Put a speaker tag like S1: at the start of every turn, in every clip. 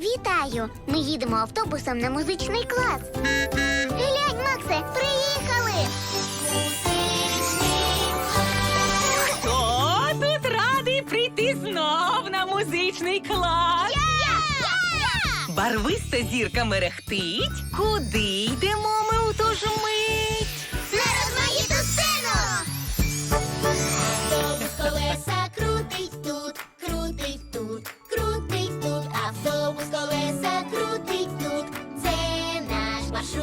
S1: Вітаю! Ми їдемо автобусом на музичний клас. Глянь, Максе, приїхали!
S2: Хто тут радий прийти знов на музичний клас? Барвиста зірка мерехтить. Куди йдемо
S3: наш.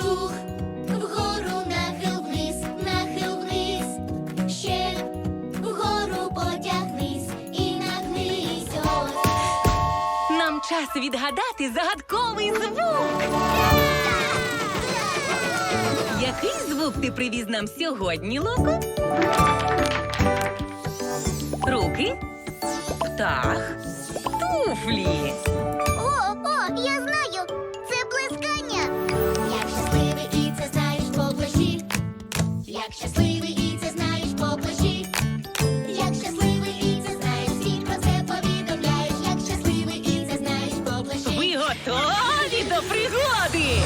S3: Рух вгору нахил вниз, нахил вниз, ще вгору потягнись і нагнись ось.
S2: Нам час відгадати загадковий звук. Який звук ти привіз нам сьогодні, Локо? Руки, птах.
S3: Щасливий і це знаєш покажи. Як щасливий і це знаєш, світ про це повідомляєш. Як щасливий і це знаєш покажи. Ви
S2: готові до пригоди.